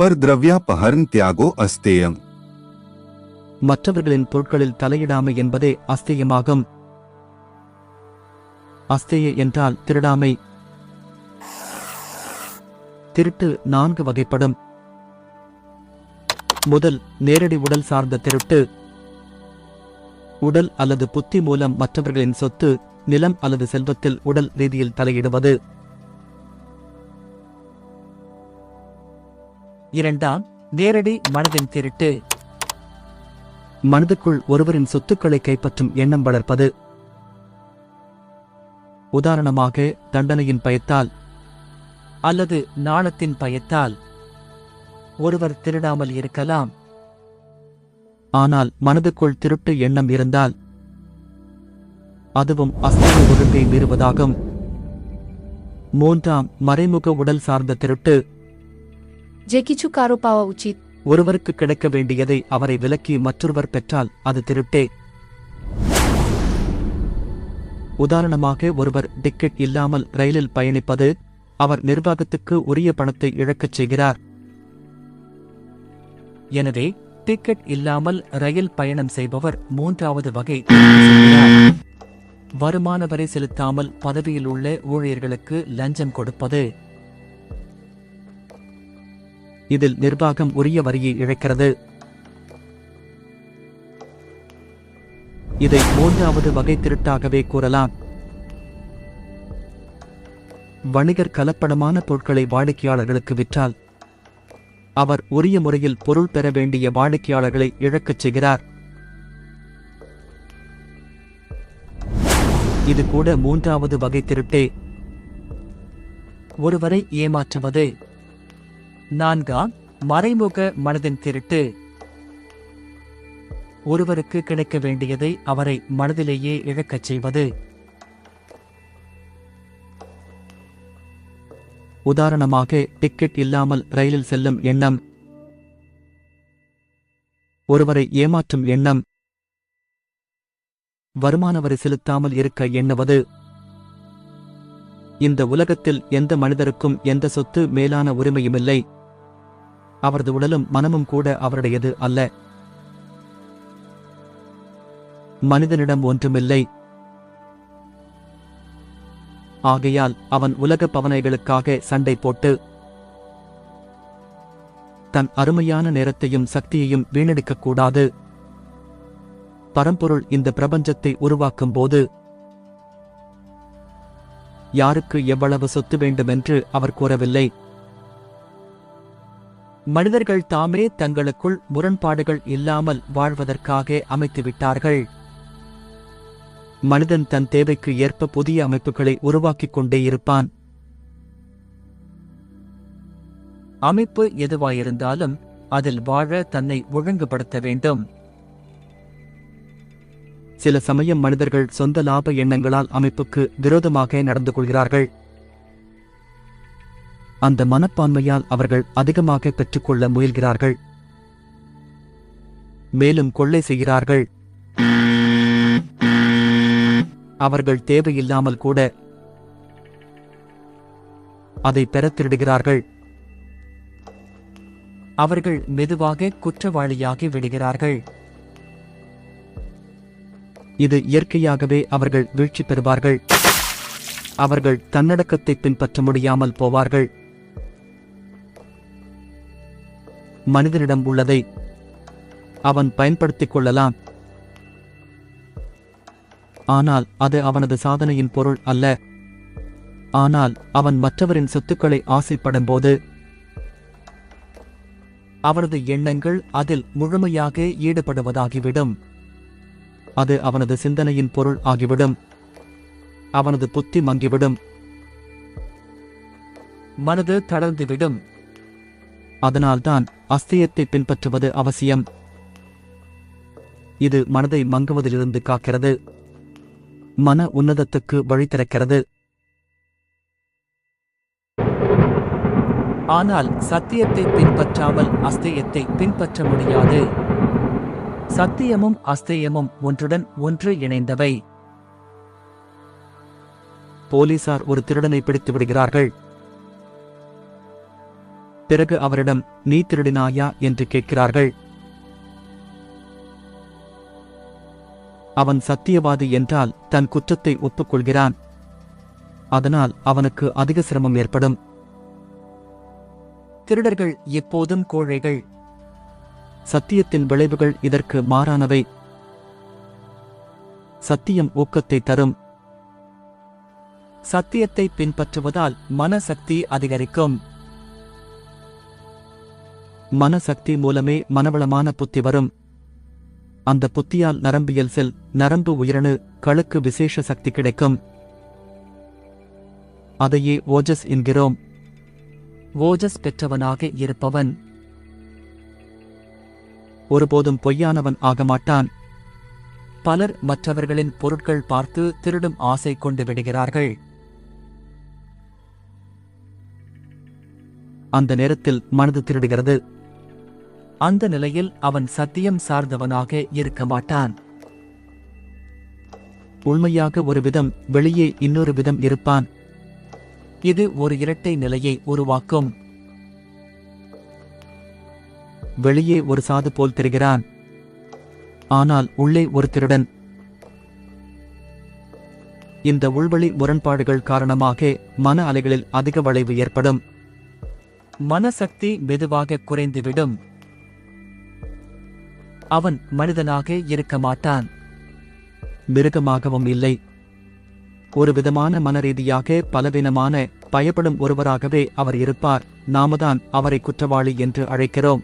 பர்திரவியாபஹரன் தியாகோ அஸ்தேயம். மற்றவர்களின் பொருட்களில் தலையிடாமை என்பதே அஸ்தேயமாகும். அஸ்தேய என்றால் திருடாமை. திருட்டு நான்கு வகைப்படும். முதல் நேரடி உடல் சார்ந்த திருட்டு. உடல் அல்லது புத்தி மூலம் மற்றவர்களின் சொத்து நிலம் அல்லது செல்வத்தில் உடல் ரீதியில் தலையிடுவது. இரண்டாம் நேரடி மனதின் திருட்டு. மனதுக்குள் ஒருவரின் சொத்துக்களை கைப்பற்றும் எண்ணம் வளர்ப்பது. உதாரணமாக தண்டனையின் பயத்தால் அல்லது நாணத்தின் பயத்தால். ஒருவர் திருடாமல் இருக்கலாம். ஆனால் மனதுக்குள் திருட்டு எண்ணம் இருந்தால். அதுவும் அஸ்திர ஒழுங்கை மீறுவதாகும். மூன்றாம் மறைமுக உடல் சார்ந்த திருட்டு. যে কিছু কারো পাওয়া উচিত ஒருவருக்கு கிடைக்க வேண்டியதை அவரை விலக்கி மற்றொருவர் பெற்றால் அது திருட்டே உதாரணமாக ஒருவர் டிக்கெட் இல்லாமல் ரயிலில் பயணிப்பது அவர் நிர்வாகத்துக்கு உரிய பணத்தை இழக்கச் செய்கிறார் எனவே டிக்கெட் இல்லாமல் ரயில் பயணம் செய்பவர் மூன்றாவது வகை திருட்டு செய்கிறார். வருமான வரி செலுத்தாமல் பதவியில் உள்ள ஊழியர்களுக்கு லஞ்சம் கொடுப்பது இதில் நிர்வாகம் உரிய வரியை இழைக்கிறது. இதை மூன்றாவது வகை திருட்டாகவே கூறலாம். வணிகர் கலப்படமான பொருட்களை வாடிக்கையாளர்களுக்கு விற்றால் அவர் உரிய முறையில் பொருள் பெற வேண்டிய வாடிக்கையாளர்களை இழக்கச் செய்கிறார். இது கூட மூன்றாவது வகை திருட்டே. ஒருவரை ஏமாற்றுவது நான்காம் மறைமுக மனதின் திருட்டு. ஒருவருக்கு கிடைக்க வேண்டியதை அவரை மனதிலேயே இழக்கச் செய்வது. உதாரணமாக டிக்கெட் இல்லாமல் ரயிலில் செல்லும் எண்ணம். ஒருவரை ஏமாற்றும் எண்ணம். வருமான வரி செலுத்தாமல் இருக்க எண்ணுவது. இந்த உலகத்தில் எந்த மனிதருக்கும் எந்த சொத்து மேலான உரிமையுமில்லை அவரது உடலும் மனமும் கூட அவருடையது அல்ல. மனிதனிடம் ஒன்றுமில்லை. ஆகையால் அவன் உலக பவனைகளுக்காக சண்டை போட்டு தன் அருமையான நேரத்தையும் சக்தியையும் வீணடிக்கக்கூடாது. பரம்பொருள் இந்த பிரபஞ்சத்தை உருவாக்கும் போது யாருக்கு எவ்வளவு சொத்து வேண்டுமென்று அவர் கூறவில்லை. மனிதர்கள் தாமே தங்களுக்குள் முரண்பாடுகள் இல்லாமல் வாழ்வதற்காக அமைத்துவிட்டார்கள். மனிதன் தன் தேவைக்கு ஏற்ப புதிய அமைப்புகளை உருவாக்கிக் கொண்டே இருப்பான். அமைப்பு எதுவாயிருந்தாலும் அதில் வாழ தன்னை ஒழுங்குபடுத்த வேண்டும். சில சமயம் மனிதர்கள் சொந்த லாப எண்ணங்களால் அமைப்புக்கு விரோதமாக நடந்து கொள்கிறார்கள். அந்த மனப்பான்மையால் அவர்கள் அதிகமாக பெற்றுக்கொள்ள முயல்கிறார்கள். மேலும் கொள்ளை செய்கிறார்கள். அவர்கள் தேவையில்லாமல் கூட அதை பெற திருடுகிறார்கள் அவர்கள் மெதுவாக குற்றவாளியாகி விடுகிறார்கள். இது இயற்கையாகவே அவர்கள் வீழ்ச்சி பெறுவார்கள். அவர்கள் தன்னடக்கத்தை பின்பற்ற முடியாமல் போவார்கள். மனிதனிடம் உள்ளதை அவன் பயன்படுத்திக் கொள்ளலாம். ஆனால் அது அவனது சாதனையின் பொருள் அல்ல. ஆனால் அவன் மற்றவரின் சொத்துக்களை ஆசைப்படும்போது அவனது எண்ணங்கள் அதில் முழுமையாக ஈடுபடுவதாகிவிடும். அது அவனது சிந்தனையின் பொருள் ஆகிவிடும். அவனது புத்தி மங்கிவிடும். மனது தளர்ந்துவிடும். அதனால்தான் அஸ்தியத்தை பின்பற்றுவது அவசியம். இது மனதை மங்குவதிலிருந்து காக்கிறது. மன உன்னதத்துக்கு வழி திறக்கிறது. ஆனால் சத்தியத்தை பின்பற்றாமல் அஸ்தேயத்தை பின்பற்ற முடியாது. சத்தியமும் அஸ்தேயமும் ஒன்றுடன் ஒன்று இணைந்தவை. போலீசார் ஒரு திருடனை பிடித்து விடுகிறார்கள். பிறகு அவரிடம் நீ திருடினாயா? என்று கேட்கிறார்கள். அவன் சத்தியவாதி என்றால் தன் குற்றத்தை ஒப்புக்கொள்கிறான். அதனால் அவனுக்கு அதிக சிரமம் ஏற்படும். திருடர்கள் எப்போதும் கோழைகள். சத்தியத்தின் விளைவுகள் இதற்கு மாறானவை. சத்தியம் ஊக்கத்தை தரும். சத்தியத்தை பின்பற்றுவதால் மனசக்தி அதிகரிக்கும். மனசக்தி மூலமே மனவளமான புத்தி வரும். அந்த புத்தியால் நரம்பியல் செல் நரம்பு உயிரணு களுக்கு விசேஷ சக்தி கிடைக்கும். அதையே ஓஜஸ் என்கிறோம். ஓஜஸ் பெற்றவனாக இருப்பவன். ஒருபோதும் பொய்யானவன் ஆக மாட்டான். பலர் மற்றவர்களின் பொருட்கள் பார்த்து திருடும் ஆசை கொண்டு விடுகிறார்கள். அந்த நேரத்தில் மனது திருடுகிறது. அந்த நிலையில் அவன் சத்தியம் சார்ந்தவனாக இருக்க மாட்டான். உண்மையாக ஒரு விதம் வெளியே இன்னொரு விதம் இருப்பான். இது ஒரு இரட்டை நிலையை உருவாக்கும். வெளியே ஒரு சாது போல் தெரிகிறான். ஆனால் உள்ளே ஒரு திருடன். இந்த உள்வழி முரண்பாடுகள் காரணமாக மன அலைகளில் அதிக வளைவு ஏற்படும். மனசக்தி மெதுவாக குறைந்துவிடும். அவன் மனிதனாக இருக்க மாட்டான். மிருகமாகவும் இல்லை. ஒரு விதமான மனரீதியாக பலவீனமான பயப்படும் ஒருவராகவே அவர் இருப்பார். நாமதான் அவரை குற்றவாளி என்று அழைக்கிறோம்.